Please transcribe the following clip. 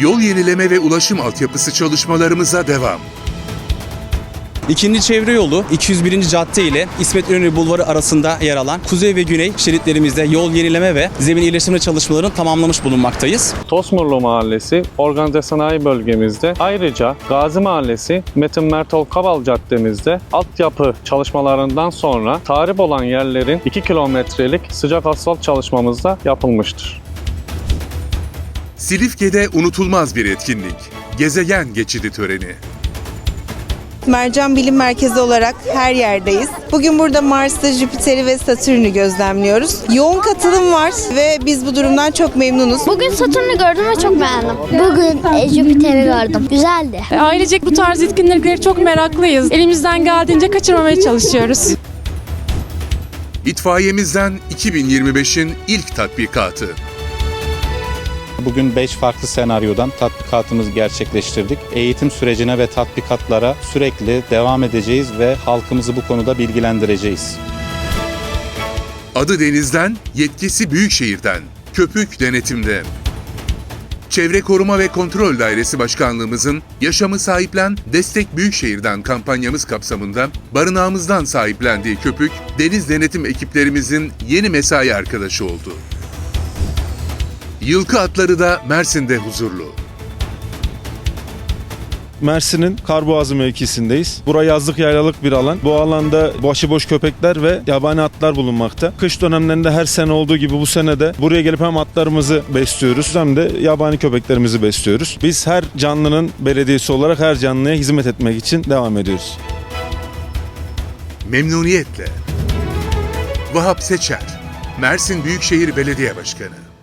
yol yenileme ve ulaşım altyapısı çalışmalarımıza devam. İkinci çevre yolu 201. cadde ile İsmet İnönü Bulvarı arasında yer alan kuzey ve güney şeritlerimizde yol yenileme ve zemin iyileştirme çalışmalarını tamamlamış bulunmaktayız. Tosmurlu Mahallesi Organize Sanayi Bölgemizde ayrıca Gazi Mahallesi Metin Mertol Kabal Caddemizde altyapı çalışmalarından sonra tahrip olan yerlerin 2 kilometrelik sıcak asfalt çalışmamız da yapılmıştır. Silifke'de unutulmaz bir etkinlik. Gezegen geçidi töreni. Mercan Bilim Merkezi olarak her yerdeyiz. Bugün burada Mars'ı, Jüpiter'i ve Satürn'ü gözlemliyoruz. Yoğun katılım var ve biz bu durumdan çok memnunuz. Bugün Satürn'ü gördüm ve çok beğendim. Bugün e, Jüpiter'i gördüm. Güzeldi. Ailecek bu tarz etkinlikleri çok meraklıyız. Elimizden geldiğince kaçırmamaya çalışıyoruz. İtfaiyemizden 2025'in ilk tatbikatı. Bugün 5 farklı senaryodan tatbikatımızı gerçekleştirdik. Eğitim sürecine ve tatbikatlara sürekli devam edeceğiz ve halkımızı bu konuda bilgilendireceğiz. Adı denizden, yetkisi büyükşehirden. Köpük denetimde. Çevre Koruma ve Kontrol Dairesi Başkanlığımızın Yaşamı Sahiplen Destek Büyükşehir'den kampanyamız kapsamında barınağımızdan sahiplendiği köpük, deniz denetim ekiplerimizin yeni mesai arkadaşı oldu. Yılkı atları da Mersin'de huzurlu. Mersin'in Karboğazı mevkisindeyiz. Bura yazlık yaylalık bir alan. Bu alanda başıboş köpekler ve yabani atlar bulunmakta. Kış dönemlerinde her sene olduğu gibi bu sene de buraya gelip hem atlarımızı besliyoruz hem de yabani köpeklerimizi besliyoruz. Biz her canlının belediyesi olarak her canlıya hizmet etmek için devam ediyoruz. Memnuniyetle. Vahap Seçer, Mersin Büyükşehir Belediye Başkanı.